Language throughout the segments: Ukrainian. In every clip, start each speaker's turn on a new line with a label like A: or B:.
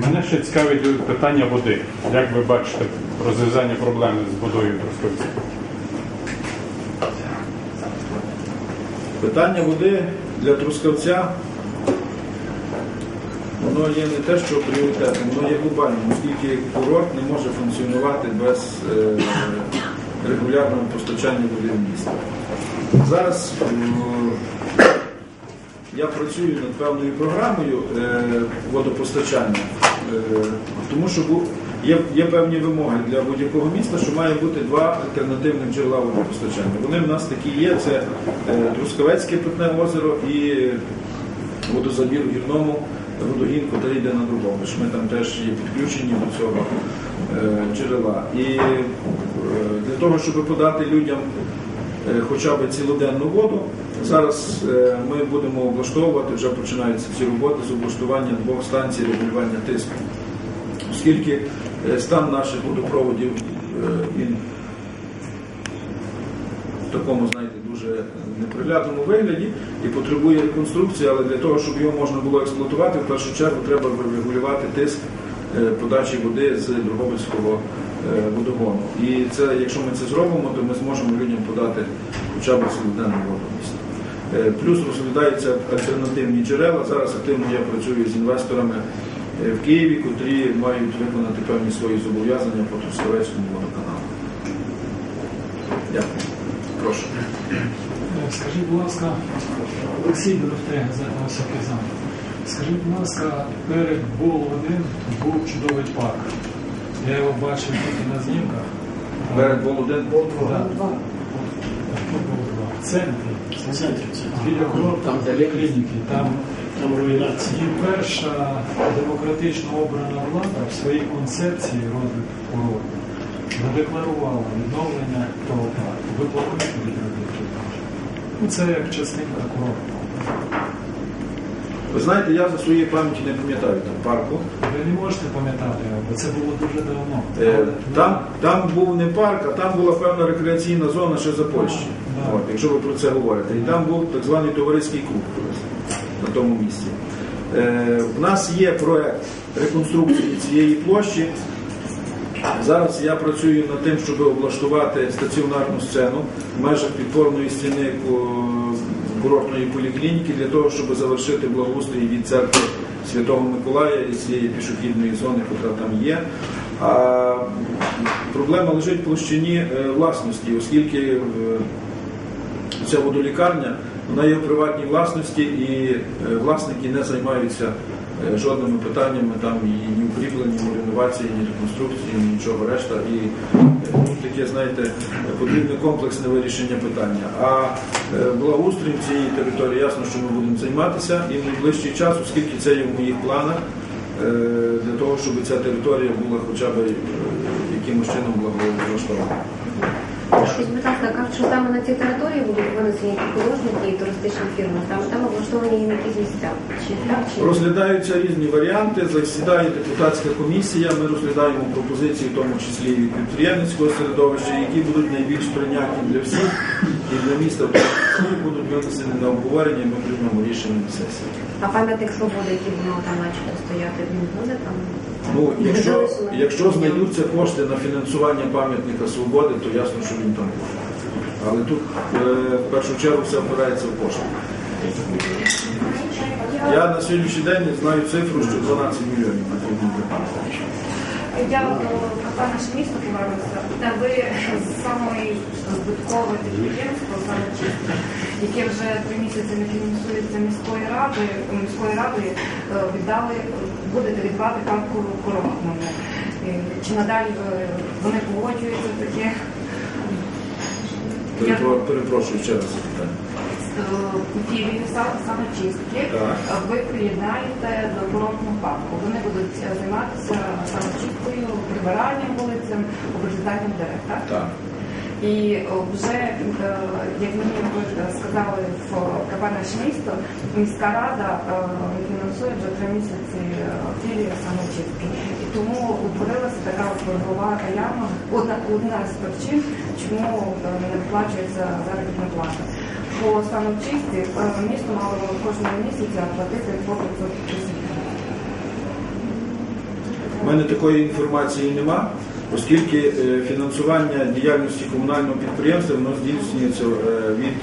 A: Мене ще цікавить питання води. Як ви бачите розв'язання проблеми з водою в Трускавці?
B: Питання води для трускавця, воно є не те, що пріоритетом, воно є глобальним, оскільки курорт не може функціонувати без е, регулярного постачання води в місто. Зараз е, я працюю над певною програмою е, водопостачання, е, тому що є, є певні вимоги для будь-якого міста, що має бути два альтернативних джерела водопостачання. Вони в нас такі є: це е, Трускавецьке питне озеро і водозабір у гірному водогін, який йде на Дубович. Ми там теж є підключені до цього джерела. І для того, щоб подати людям хоча б цілоденну воду. Зараз е, ми будемо облаштовувати, вже починаються ці роботи з облаштування двох станцій регулювання тиску. Оскільки е, стан наших водопроводів е, він в такому, знаєте, дуже неприглядному вигляді і потребує реконструкції, але для того, щоб його можна було експлуатувати, в першу чергу треба регулювати тиск е, подачі води з Дрогобицького е, водогону. І це, якщо ми це зробимо, то ми зможемо людям подати хоча б цілоденну воду. Е, Плюс розглядаються альтернативні джерела. Зараз активно я працюю з інвесторами е, в Києві, котрі мають виконати певні свої зобов'язання по Трускавецькому водоканалу. Дякую. Прошу.
C: Скажіть, будь ласка, Олексій Дорофей, газета «Високий замок». Скажіть, будь ласка, перед Бол 1 був чудовий парк. Я його бачив тільки на знімках. Ну, Бол 2. В центрі.
D: В центрі, в центрі.
C: Біля курорту,
D: Там, де
C: клініки. Там
D: Там руйнація.
C: і перша демократично обрана влада в своїй концепції розвитку курорту задекларувала відновлення того парку. Ви плануєте відновити? Ну, це як частинка курорту.
B: Ви знаєте, я за своєї пам'яті не пам'ятаю там парку.
C: Ви не можете пам'ятати бо це було дуже давно.
B: Е, Там, там був не парк, а там була певна рекреаційна зона ще за Польщі. От, якщо ви про це говорите. І там був так званий товариський клуб на тому місці. Е, У нас є проект реконструкції цієї площі. Зараз я працюю над тим, щоб облаштувати стаціонарну сцену в межах підпорної стіни курортної поліклініки для того, щоб завершити благоустрій від церкви Святого Миколая і цієї пішохідної зони, яка там є. А проблема лежить в площині е, власності, оскільки е, ця водолікарня вона є в приватній власності і е, власники не займаються жодними питаннями там ні укріплення, ні реновації, ні реконструкції, ні нічого решта. І таке, знаєте, потрібне комплексне вирішення питання. А благоустрій цієї території ясно, що ми будемо займатися і в найближчий час, оскільки це є в моїх планах, е, для того, щоб ця територія була хоча б е, якимось чином благоустроєна.
E: Скажіть, будь ласка, кажуть, що саме на цій території будуть винесені художники і туристичні фірми. Там, там облаштовані якісь місця. Чи так, чи
B: Розглядаються різні варіанти, засідає депутатська комісія. Ми розглядаємо пропозиції, в тому числі від підприємницького середовища, які будуть найбільш прийнятні для всіх і для міста. Будуть винесені на обговорення, і ми приймемо рішення на сесії.
E: а пам'ятник свободи, який воно там начебто стояти, він буде там?
B: Ну, якщо, якщо знайдуться кошти на фінансування пам'ятника свободи, то ясно, що він там буде. Але тут е, в першу чергу все опирається в кошти. Я на сьогоднішній день знаю цифру, що 12 мільйонів потрібно для пам'ятника.
F: Я на наше місто повернуся, де ви саме збиткове підприємство, саме чисте, яке вже три місяці не фінансується міською радою, міською радою е, віддали, будете віддавати картку коронному. Чи надалі вони погоджуються таке?
B: Перепрошую ще раз запитання.
F: Е, філію саме чистки ви приєднаєте до курортного парку. Вони будуть е, займатися саме чисткою, прибиранням вулицям, обрізанням дерев. Так?
B: Так.
F: І вже, е, як мені сказали в КП «Наше місто, міська рада е, фінансує вже три місяці е, філію самочистки. І тому утворилася така боргова яма, одна, одна з причин, чому е, не виплачується заробітна плата. По самочисті е, місто мало кожного місяця платити по 500 тисяч гривень.
B: мене такої інформації нема, оскільки е, фінансування діяльності комунального підприємства воно здійснюється е, від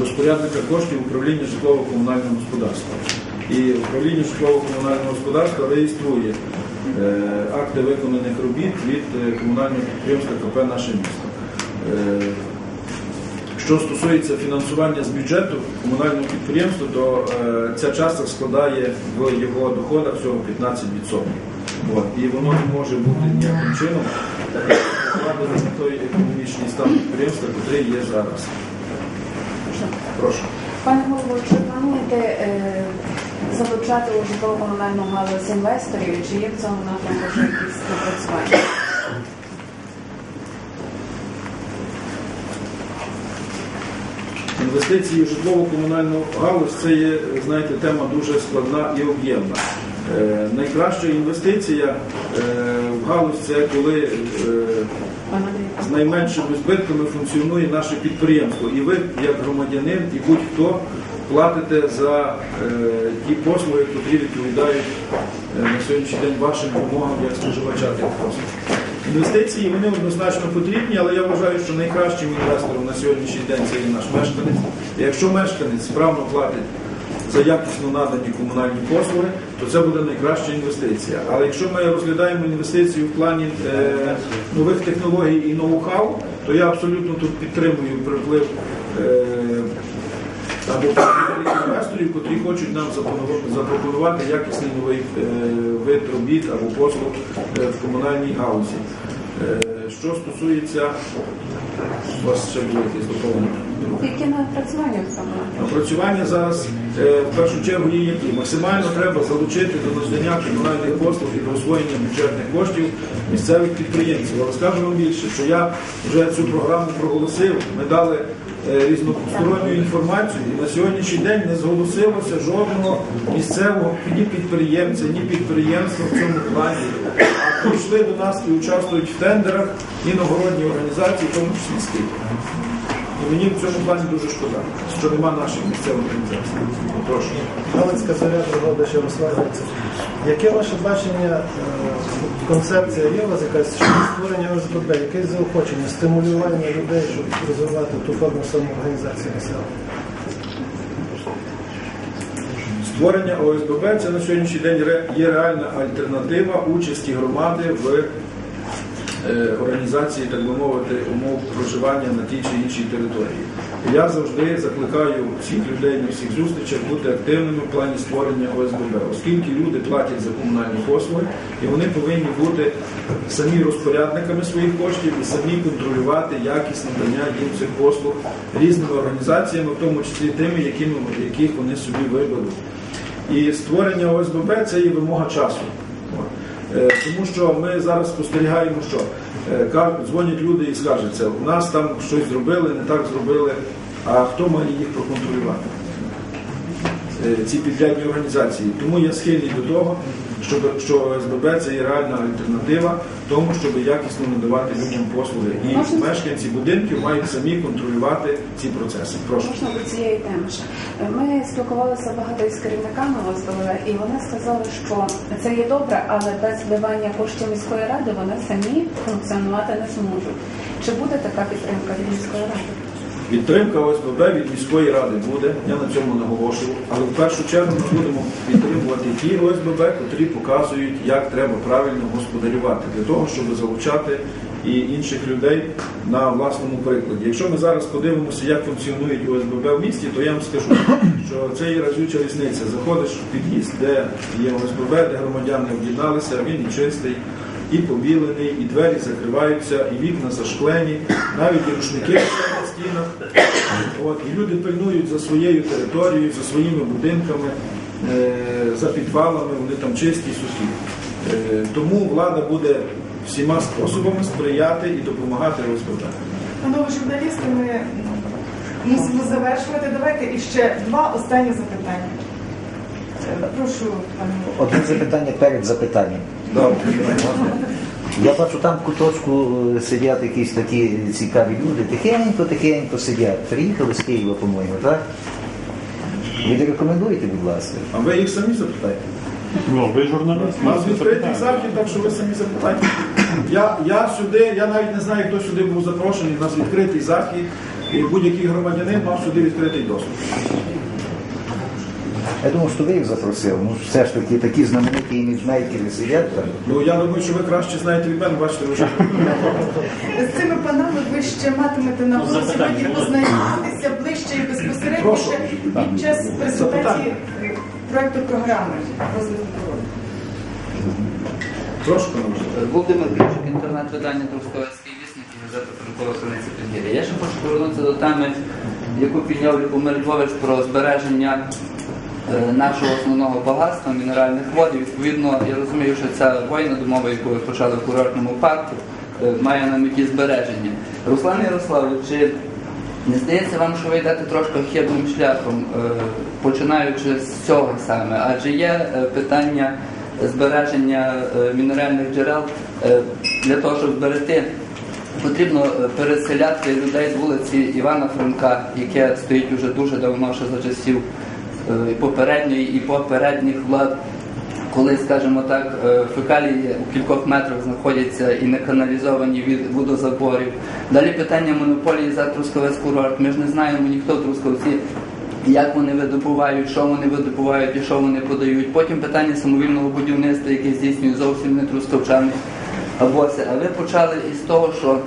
B: розпорядника коштів управління житлово-комунального господарства. І управління житлово-комунального господарства реєструє акти виконаних робіт від комунального підприємства КП наше місто. Що стосується фінансування з бюджету комунального підприємства, то е, ця частка складає в його доходах всього 15%. От. І воно не може бути ніяким чином вкладено на той економічний стан підприємства, який є зараз. Прошу.
G: Пане голово, чи плануєте е, залучати у житлово-комунальну галузь інвесторів, чи є в цьому напрямку якісь напрацювання?
B: Інвестиції в житлово-комунальну галузь це є, знаєте, тема дуже складна і об'ємна. Е, найкраща інвестиція е, в галузь це коли е, з найменшими збитками функціонує наше підприємство. І ви, як громадянин, і будь-хто платите за ті послуги, які відповідають на сьогоднішній день вашим вимогам як споживача тих послуг. Інвестиції вони однозначно потрібні, але я вважаю, що найкращим інвестором на сьогоднішній день це є наш мешканець. Якщо мешканець справно платить за якісно надані комунальні послуги, то це буде найкраща інвестиція. Але якщо ми розглядаємо інвестицію в плані е, нових технологій і ноу-хау, то я абсолютно тут підтримую приплив е, або котрі хочуть нам запропонувати- якісний новий е, вид робіт або послуг е, в комунальній гаузі. Е, Що стосується у вас ще було якісь доповнення?
G: Які напрацювання в цьому?
B: Опрацювання зараз е, в першу чергу є які. Максимально треба залучити до надання комунальних послуг і до освоєння бюджетних коштів місцевих підприємців. Але скажу вам більше, що я вже цю програму проголосив. Ми дали е, різносторонню інформацію, і на сьогоднішній день не зголосилося жодного місцевого ні підприємця, ні підприємства в цьому плані. А прийшли до нас і участвують в тендерах іногородні організації, в тому числі. І мені в цьому плані дуже шкода, що нема наших місцевих організацій. Прошу.
H: Галицька зоря пригода ще розсладжується. Яке ваше бачення, е, концепція є у вас якась щодо створення ОСББ, якесь заохочення, стимулювання людей, щоб розвивати ту форму самоорганізації населення?
B: Створення ОСББ це на сьогоднішній день є реальна альтернатива участі громади в організації, так би мовити, умов проживання на тій чи іншій території. Я завжди закликаю всіх людей на всіх зустрічах бути активними в плані створення ОСББ, оскільки люди платять за комунальні послуги, і вони повинні бути самі розпорядниками своїх коштів і самі контролювати якість надання їм цих послуг різними організаціями, в тому числі тими, якими, яких вони собі виберуть. І створення ОСББ це є вимога часу. Е, Тому що ми зараз спостерігаємо, що е, дзвонять люди і скажуть, це у нас там щось зробили, не так зробили, а хто має їх проконтролювати? Е, Ці підрядні організації. Тому я схильний до того, щоб, що ОСББ це є реальна альтернатива тому, щоб якісно надавати людям послуги. І
G: Можна?
B: мешканці будинків мають самі контролювати ці процеси. Прошу.
G: Можна до цієї теми ще. Ми спілкувалися багато із керівниками ОСББ, і вони сказали, що це є добре, але без вливання коштів міської ради вони самі функціонувати не зможуть. Чи буде така підтримка від міської ради?
B: Підтримка ОСББ від міської ради буде, я на цьому наголошую. Але в першу чергу ми будемо підтримувати ті ОСББ, котрі показують, як треба правильно господарювати для того, щоб залучати і інших людей на власному прикладі. Якщо ми зараз подивимося, як функціонують ОСББ в місті, то я вам скажу, що це є разюча різниця. Заходиш в під'їзд, де є ОСББ, де громадяни об'єдналися, він і чистий і побілений, і двері закриваються, і вікна зашклені, навіть і рушники стінах. От, і люди пильнують за своєю територією, за своїми будинками, е, за підвалами, вони там чисті, сухі. Е, тому влада буде всіма способами сприяти і допомагати ОСББ.
I: Панове журналісти, ми мусимо завершувати. Давайте іще два останні запитання. Е, Прошу, пане.
J: Одне запитання перед запитанням.
B: Добре.
J: Я бачу, там в куточку е, сидять якісь такі цікаві люди, тихенько-тихенько сидять. Приїхали з Києва, по-моєму, так? Ви рекомендуєте, будь ласка?
B: А ви їх самі запитайте.
A: Ну, ви журналіст,
B: У нас відкритий захід, так що ви самі запитайте. Я, я сюди, я навіть не знаю, хто сюди був запрошений. У нас відкритий захід, і будь-який громадянин мав сюди відкритий доступ.
J: Я думав, що ви їх запросили. Ну, все ж таки такі знамениті іміджмейкери сидять там.
B: Ну я думаю, що ви краще знаєте від мене, бачите, ви вже
I: З цими панами ви ще матимете нагоду
D: Ну,
I: сьогодні познайомитися ближче і безпосередніше
B: Прошу.
I: під час презентації проекту програми розвитку
B: трошки може.
K: Володимир Ключик, інтернет-видання Трускавецький вісник і газета Франкова Підгір'я. Я ще хочу повернутися до теми, яку підняв Любомир Львович про збереження нашого основного багатства мінеральних вод. І, відповідно, я розумію, що ця воїна домова, яку ви почали в курортному парку, е, має на меті збереження. Руслан Ярославович, чи не здається вам, що ви йдете трошки хибним шляхом, е, починаючи з цього саме? Адже є е, питання збереження е, мінеральних джерел е, для того, щоб зберегти. Потрібно е, переселяти людей з вулиці Івана Франка, яке стоїть уже дуже давно, ще за часів е, і попередньої і попередніх влад, коли, скажімо так, е, фекалії у кількох метрах знаходяться і не каналізовані від водозаборів. Далі питання монополії за Трускавець курорт. Ми ж не знаємо ніхто Трускавці, як вони видобувають, що вони видобувають і що вони подають. Потім питання самовільного будівництва, яке здійснюють зовсім не трускавчани. Або це. А ви почали із того, що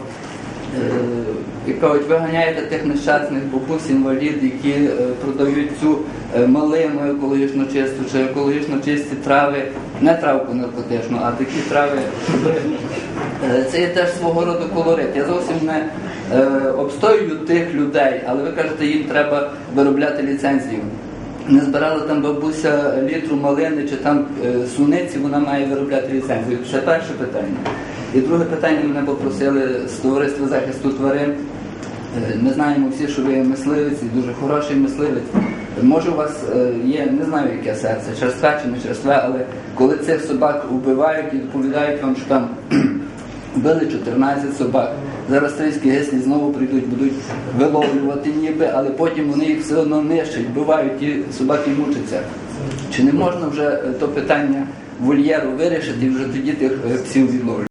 K: як кажуть, ви ганяєте тих нещасних бабусь, інвалід, які е, продають цю е, малину екологічно чисту чи екологічно чисті трави, не травку наркотичну, а такі трави, Е, Це є теж свого роду колорит. Я зовсім не обстоюю тих людей, але ви кажете, їм треба виробляти ліцензію. Не збирала там бабуся літру малини чи там суниці, вона має виробляти ліцензію. Це перше питання. І друге питання мене попросили з товариства захисту тварин. Е, Ми знаємо всі, що ви є мисливець і дуже хороший мисливець. Може, у вас е, є, не знаю, яке серце, черстве чи не черстве, але коли цих собак вбивають і доповідають вам, що там Били 14 собак. Зараз стрільські геслі знову прийдуть, будуть виловлювати ніби, але потім вони їх все одно нищать, вбивають, і собаки мучаться. Чи не можна вже е, то питання вольєру вирішити і вже тоді тих псів відловлювати?